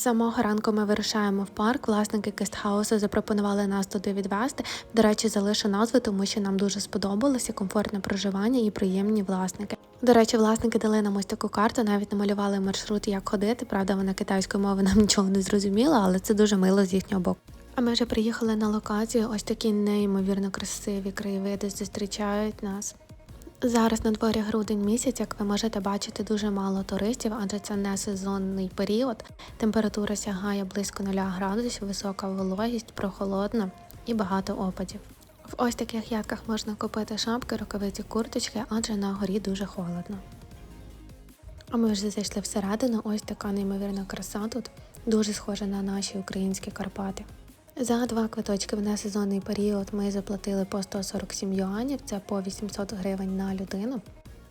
самого ранку ми вирушаємо в парк. Власники кестхаусу запропонували нас туди відвести. До речі, залишу назву, тому що нам дуже сподобалося комфортне проживання і приємні власники. До речі, власники дали нам ось таку карту, навіть намалювали маршрут, як ходити. Правда, вона китайською мовою нам нічого не зрозуміла, але це дуже мило з їхнього боку. А ми вже приїхали на локацію. Ось такі неймовірно красиві краєвиди зустрічають нас. Зараз на дворі грудень місяць, як ви можете бачити, дуже мало туристів, адже це не сезонний період. Температура сягає близько 0 градусів, висока вологість, прохолодно і багато опадів. В ось таких ядках можна купити шапки, рукавиці, курточки, адже на горі дуже холодно. А ми вже зайшли всередину. Ось така неймовірна краса тут, дуже схожа на наші українські Карпати. За два квиточки в несезонний період ми заплатили по 147 юанів, це по 800 гривень на людину.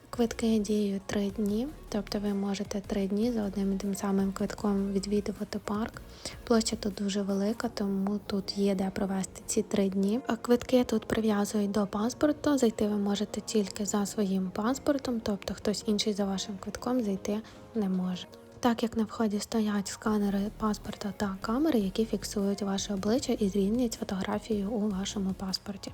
Квитки діють три дні, тобто ви можете три дні за одним і тим самим квитком відвідувати парк. Площа тут дуже велика, тому тут є де провести ці три дні. А квитки тут прив'язують до паспорту. Зайти ви можете тільки за своїм паспортом, тобто хтось інший за вашим квитком зайти не може. Так як на вході стоять сканери паспорта та камери, які фіксують ваше обличчя і зрівнюють фотографію у вашому паспорті.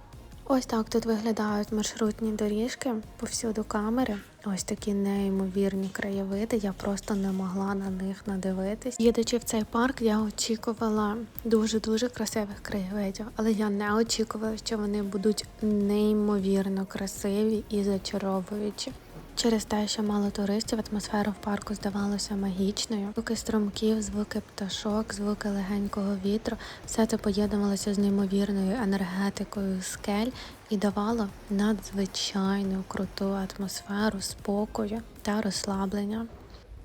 Ось так тут виглядають маршрутні доріжки, повсюду камери. Ось такі неймовірні краєвиди. Я просто не могла на них надивитись. Їдучи в цей парк, я очікувала дуже дуже красивих краєвидів, але я не очікувала, що вони будуть неймовірно красиві і зачаровуючі. Через те, що мало туристів, атмосфера в парку здавалася магічною. Звуки струмків, звуки пташок, звуки легенького вітру все це поєднувалося з неймовірною енергетикою скель і давало надзвичайно круту атмосферу спокою та розслаблення.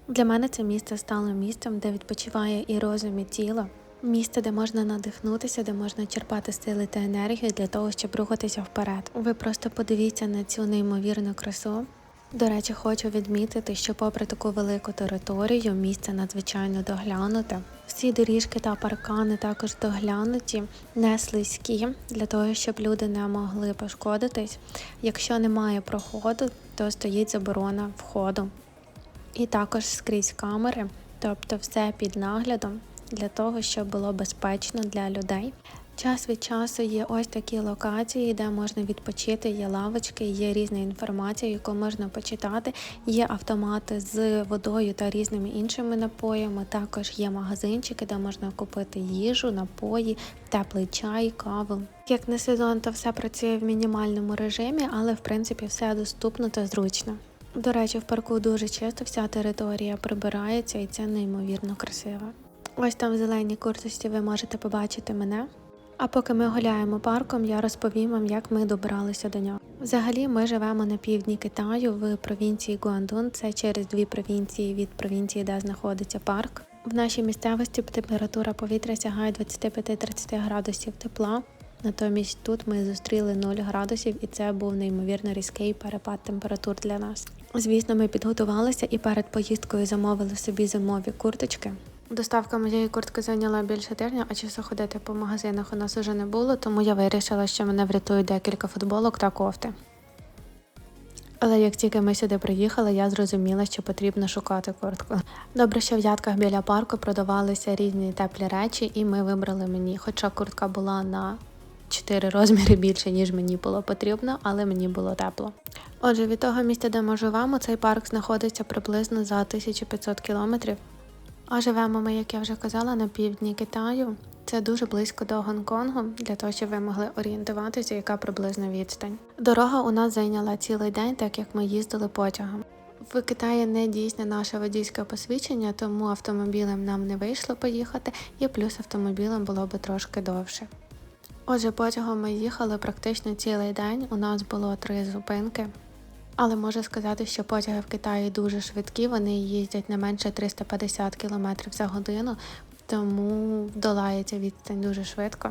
Для мене це місце стало місцем, де відпочиває і розум, і тіло. Місце, де можна надихнутися, де можна черпати сили та енергію для того, щоб рухатися вперед. Ви просто подивіться на цю неймовірну красу. До речі, хочу відмітити, що попри таку велику територію, місце надзвичайно доглянуте. Всі доріжки та паркани також доглянуті, не слизькі, для того, щоб люди не могли пошкодитись. Якщо немає проходу, то стоїть заборона входу. І також скрізь камери, тобто все під наглядом для того, щоб було безпечно для людей. Час від часу є ось такі локації, де можна відпочити, є лавочки, є різна інформація, яку можна почитати. Є автомати з водою та різними іншими напоями. Також є магазинчики, де можна купити їжу, напої, теплий чай, каву. Як не сезон, то все працює в мінімальному режимі, але в принципі все доступно та зручно. До речі, в парку дуже чисто, вся територія прибирається і це неймовірно красиво. Ось там в зеленій курточці ви можете побачити мене. А поки ми гуляємо парком, я розповім вам, як ми добиралися до нього. Взагалі, ми живемо на півдні Китаю в провінції Гуандун. Це через дві провінції від провінції, де знаходиться парк. В нашій місцевості температура повітря сягає 25-30 градусів тепла. Натомість тут ми зустріли 0 градусів, і це був неймовірно різкий перепад температур для нас. Звісно, ми підготувалися і перед поїздкою замовили собі зимові курточки. Доставка моєї куртки зайняла більше тижня, а часу ходити по магазинах у нас уже не було, тому я вирішила, що мене врятують декілька футболок та кофти. Але як тільки ми сюди приїхали, я зрозуміла, що потрібно шукати куртку. Добре, що в ядках біля парку продавалися різні теплі речі, і ми вибрали мені. Хоча куртка була на 4 розміри більше, ніж мені було потрібно, але мені було тепло. Отже, від того місця, де ми живемо, цей парк знаходиться приблизно за 1500 кілометрів. А живемо ми, як я вже казала, на півдні Китаю. Це дуже близько до Гонконгу, для того, щоб ви могли орієнтуватися, яка приблизна відстань. Дорога у нас зайняла цілий день, так як ми їздили потягом. В Китаї не дійсне наше водійське посвідчення, тому автомобілем нам не вийшло поїхати, і плюс автомобілем було би трошки довше. Отже, потягом ми їхали практично цілий день. У нас було три зупинки. Але можу сказати, що потяги в Китаї дуже швидкі, вони їздять не менше 350 км за годину, тому долається відстань дуже швидко.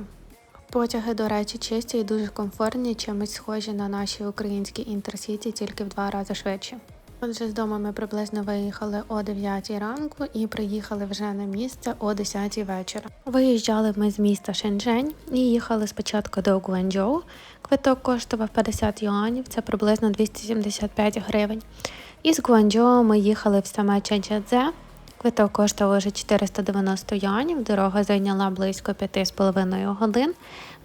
Потяги, до речі, чисті і дуже комфортні, чимось схожі на наші українські інтерсіті, тільки в два рази швидше. Отже, з дому ми приблизно виїхали о 9 ранку і приїхали вже на місце о 10 вечора. Виїжджали ми з міста Шенжень і їхали спочатку до Гуанчжоу. Квиток коштував 50 юанів, це приблизно 275 гривень. Із Гуанчжоу ми їхали в саме Чанчжадзе, Квиток коштував вже 490 юанів, дорога зайняла близько 5,5 годин.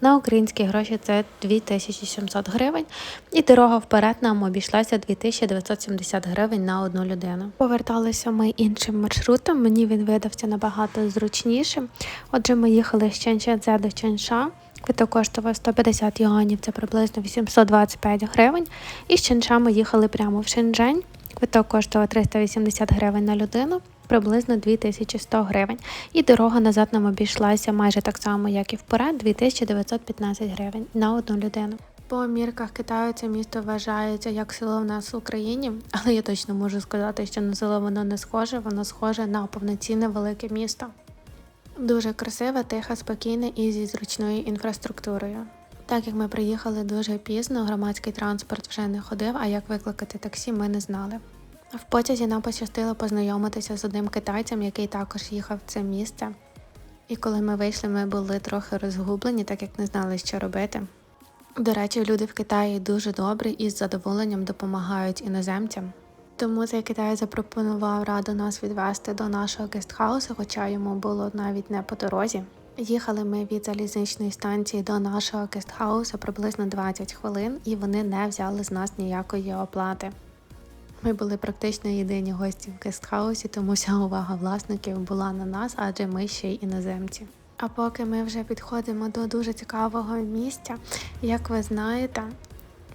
На українські гроші це 2700 гривень, і дорога вперед нам обійшлася 2970 гривень на одну людину. Поверталися ми іншим маршрутом, мені він видався набагато зручнішим. Отже, ми їхали з Чанчанзе до Чанша. Квиток коштував 150 юанів, це приблизно 825 гривень. І з Чанша ми їхали прямо в Шенджень. Квиток коштував 380 гривень на людину, приблизно 2100 гривень. І дорога назад нам обійшлася майже так само, як і вперед, 2915 гривень на одну людину. По мірках Китаю це місто вважається як село в нас в Україні, але я точно можу сказати, що на село воно не схоже, воно схоже на повноцінне велике місто. Дуже красиве, тихе, спокійне і зі зручною інфраструктурою. Так як ми приїхали дуже пізно, громадський транспорт вже не ходив, а як викликати таксі, ми не знали. В потязі нам пощастило познайомитися з одним китайцем, який також їхав в це місце. І коли ми вийшли, ми були трохи розгублені, так як не знали, що робити. До речі, люди в Китаї дуже добрі і з задоволенням допомагають іноземцям. Тому цей Китай запропонував раду нас відвести до нашого гестхаусу, хоча йому було навіть не по дорозі. Їхали ми від залізничної станції до нашого гестхауса приблизно 20 хвилин, і вони не взяли з нас ніякої оплати. Ми були практично єдині гості в гестхаусі, тому вся увага власників була на нас, адже ми ще й іноземці. А поки ми вже підходимо до дуже цікавого місця, як ви знаєте,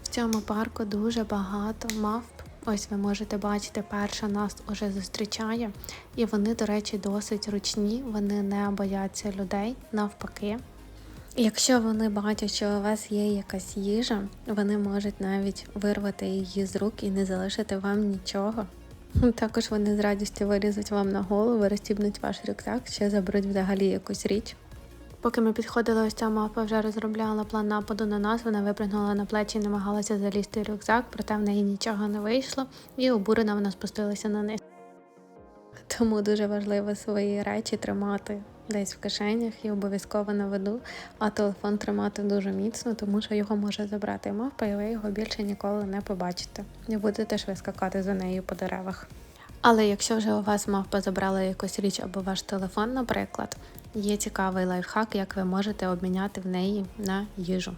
в цьому парку дуже багато мавп. Ось ви можете бачити, перша нас уже зустрічає, і вони, до речі, досить ручні, вони не бояться людей навпаки. Якщо вони бачать, що у вас є якась їжа, вони можуть навіть вирвати її з рук і не залишити вам нічого. Також вони з радістю вирізуть вам на голову, розтібнуть ваш рюкзак, ще заберуть взагалі якусь річ. Поки ми підходили, ось ця мапа вже розробляла план нападу на нас. Вона випрыгнула на плечі і намагалася залізти в рюкзак, проте в неї нічого не вийшло, і обурена вона спустилася на низ. Тому дуже важливо свої речі тримати десь в кишенях і обов'язково на виду, а телефон тримати дуже міцно, тому що його може забрати мавпа, і ви його більше ніколи не побачите. Не будете ж ви скакати за нею по деревах. Але якщо вже у вас мавпа забрала якусь річ або ваш телефон, наприклад, є цікавий лайфхак, як ви можете обміняти в неї на їжу.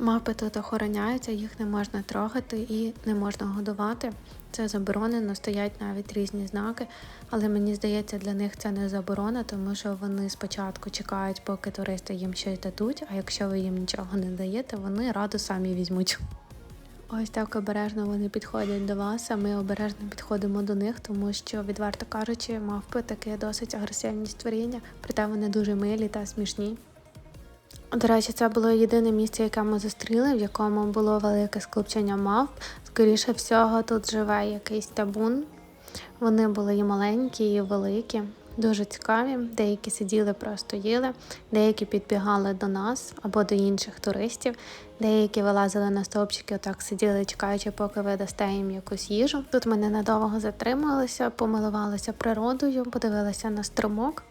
Мапи тут охороняються, їх не можна трогати і не можна годувати. Це заборонено, стоять навіть різні знаки, але мені здається, для них це не заборона, тому що вони спочатку чекають, поки туристи їм щось дадуть, а якщо ви їм нічого не даєте, вони раду самі візьмуть. Ось так обережно вони підходять до вас, а ми обережно підходимо до них, тому що, відверто кажучи, мавпи таке досить агресивні створіння, проте вони дуже милі та смішні. До речі, це було єдине місце, яке ми зустріли, в якому було велике скупчення мавп. Скоріше всього, тут живе якийсь табун. Вони були і маленькі, і великі, дуже цікаві. Деякі сиділи, просто їли, деякі підбігали до нас або до інших туристів, деякі вилазили на стовпчики, отак сиділи, чекаючи, поки ви дасте їм якусь їжу. Тут ми ненадовго затрималися, помилувалися природою, подивилися на струмок.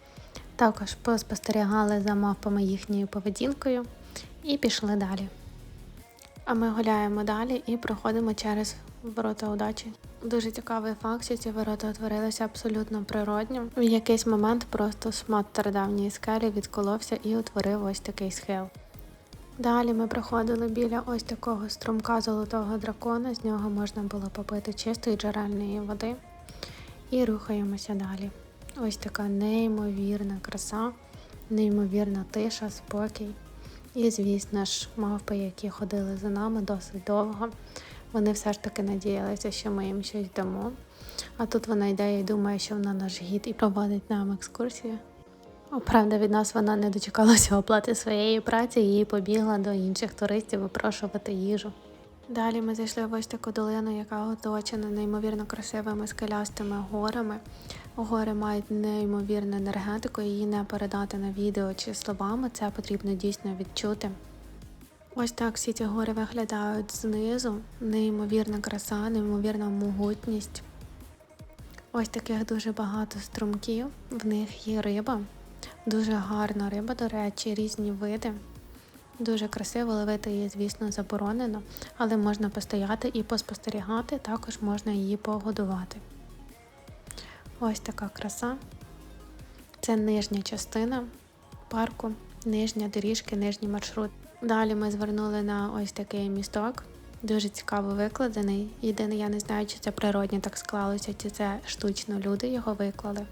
Також поспостерігали за мавпами їхньою поведінкою і пішли далі. А ми гуляємо далі і проходимо через ворота удачі. Дуже цікавий факт, що ці ворота утворилися абсолютно природньо. В якийсь момент просто шмат стародавньої скелі відколовся і утворив ось такий схил. Далі ми проходили біля ось такого струмка золотого дракона, з нього можна було попити чистої джерельної води. І рухаємося далі. Ось така неймовірна краса, неймовірна тиша, спокій. І, звісно ж, мавпи, які ходили за нами досить довго. Вони все ж таки надіялися, що ми їм щось дамо. А тут вона йде і думає, що вона наш гід і проводить нам екскурсію. Правда, від нас вона не дочекалася оплати своєї праці і побігла до інших туристів випрошувати їжу. Далі ми зайшли в ось таку долину, яка оточена неймовірно красивими скелястими горами. Гори мають неймовірну енергетику, її не передати на відео чи словами, це потрібно дійсно відчути. Ось так всі ці гори виглядають знизу. Неймовірна краса, неймовірна могутність. Ось таких дуже багато струмків, в них є риба. Дуже гарна риба, до речі, різні види. Дуже красиво ловити її, звісно, заборонено, але можна постояти і поспостерігати, також можна її погодувати. Ось така краса. Це нижня частина парку, нижня доріжки, нижній маршрут. Далі ми звернули на ось такий місток. Дуже цікаво викладений. Єдине, я не знаю, чи це природньо так склалося, чи це штучно люди його виклали.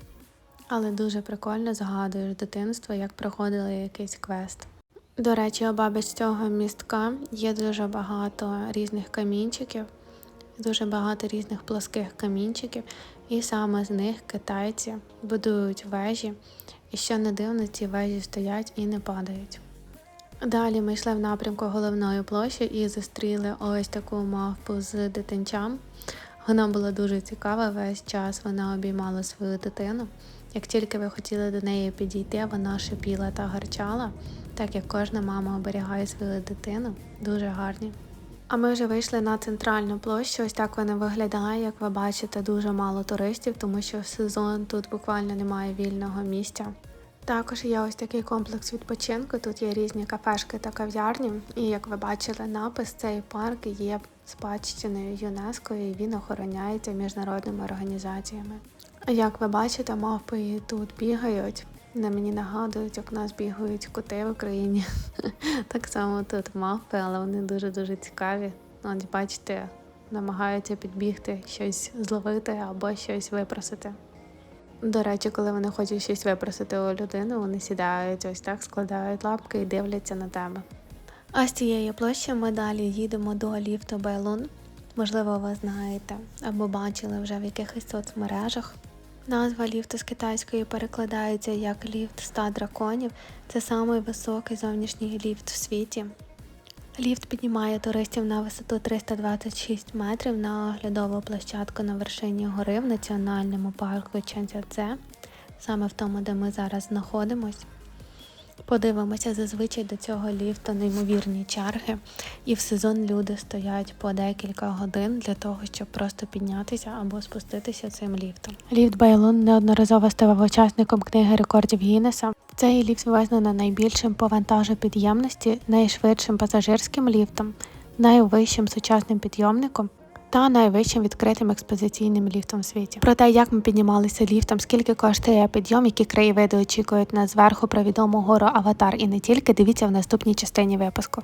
Але дуже прикольно згадуєш дитинство, як проходили якийсь квест. До речі, обабіч цього містка є дуже багато різних камінчиків, дуже багато різних плоских камінчиків, і саме з них китайці будують вежі. І що не дивно, ці вежі стоять і не падають. Далі ми йшли в напрямку головної площі і зустріли ось таку мавпу з дитинчам. Вона була дуже цікава весь час. Вона обіймала свою дитину. Як тільки ви хотіли до неї підійти, вона шипіла та гарчала, так як кожна мама оберігає свою дитину. Дуже гарні. А ми вже вийшли на центральну площу. Ось так вона виглядає. Як ви бачите, дуже мало туристів, тому що в сезон тут буквально немає вільного місця. Також є ось такий комплекс відпочинку. Тут є різні кафешки та кав'ярні. І як ви бачили, напис цей парк є спадщиною ЮНЕСКО і він охороняється міжнародними організаціями. Як ви бачите, мавпи тут бігають. На мені нагадують, як в нас бігають коти в Україні. так само тут мавпи, але вони дуже-дуже цікаві. От бачите, намагаються підбігти, щось зловити або щось випросити. До речі, коли вони хочуть щось випросити у людини, вони сідають ось так, складають лапки і дивляться на тебе. А з цієї площі ми далі їдемо до ліфту Байлун. Можливо, ви знаєте або бачили вже в якихось соцмережах. Назва ліфту з китайської перекладається як ліфт ста драконів. Це самий високий зовнішній ліфт в світі. Ліфт піднімає туристів на висоту 326 метрів на оглядову площадку на вершині гори в національному парку Чанцяце, саме в тому, де ми зараз знаходимось. Подивимося, зазвичай до цього ліфту неймовірні черги, і в сезон люди стоять по декілька годин для того, щоб просто піднятися або спуститися цим ліфтом. Ліфт Байлун неодноразово ставав учасником книги рекордів Гіннеса. Цей ліфт визнано найбільшим по вантажу підємності, найшвидшим пасажирським ліфтом, найвищим сучасним підйомником та найвищим відкритим експозиційним ліфтом в світі. Про те, як ми піднімалися ліфтом, скільки коштує підйом, які краєвиди очікують нас зверху про відому гору Аватар і не тільки, дивіться в наступній частині випуску.